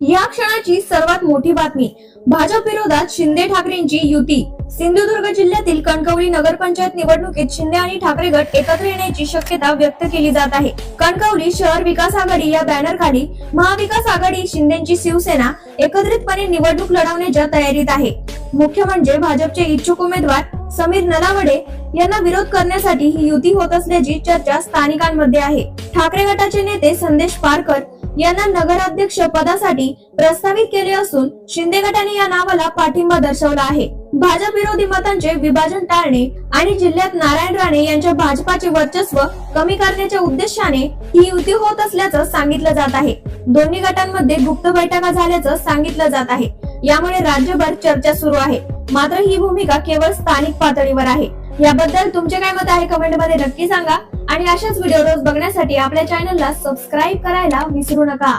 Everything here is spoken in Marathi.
या क्षणाची सर्वात मोठी बातमी. भाजप विरोधात शिंदे ठाकरेंची युती. सिंधुदुर्ग जिल्ह्यातील कणकवली नगरपंचायत निवडणुकीत शिंदे आणि ठाकरे गट एकत्र येण्याची शक्यता व्यक्त केली जात आहे. कणकवली शहर विकास आघाडी या बॅनर खाली महाविकास आघाडी शिंदेची शिवसेना एकत्रितपणे निवडणूक लढवण्याच्या तयारीत आहे. मुख्य म्हणजे भाजपचे इच्छुक उमेदवार समीर नलावडे यांना विरोध करण्यासाठी ही युती होत असल्याची चर्चा स्थानिकांमध्ये आहे. ठाकरे गटाचे नेते संदेश पारकर यांना नगराध्यक्ष पदासाठी प्रस्तावित केले असून शिंदे गटाने या नावाला पाठिंबा दर्शवला आहे. भाजप विरोधी मतांचे विभाजन टाळणे आणि जिल्ह्यात नारायण राणे यांच्या भाजपाचे वर्चस्व कमी करण्याच्या उद्देशाने ही युती होत असल्याचं सांगितलं जात आहे. दोन्ही गटांमध्ये गुप्त बैठका झाल्याचं सांगितलं जात आहे. यामुळे राज्यभर चर्चा सुरू आहे. मात्र ही भूमिका केवळ स्थानिक पातळीवर आहे. याबद्दल तुमचे काय मत आहे? कमेंटमध्ये नक्की सांगा. आणि अशाच व्हिडिओ रोज बघण्यासाठी आपल्या चॅनलला सबस्क्राईब करायला विसरू नका.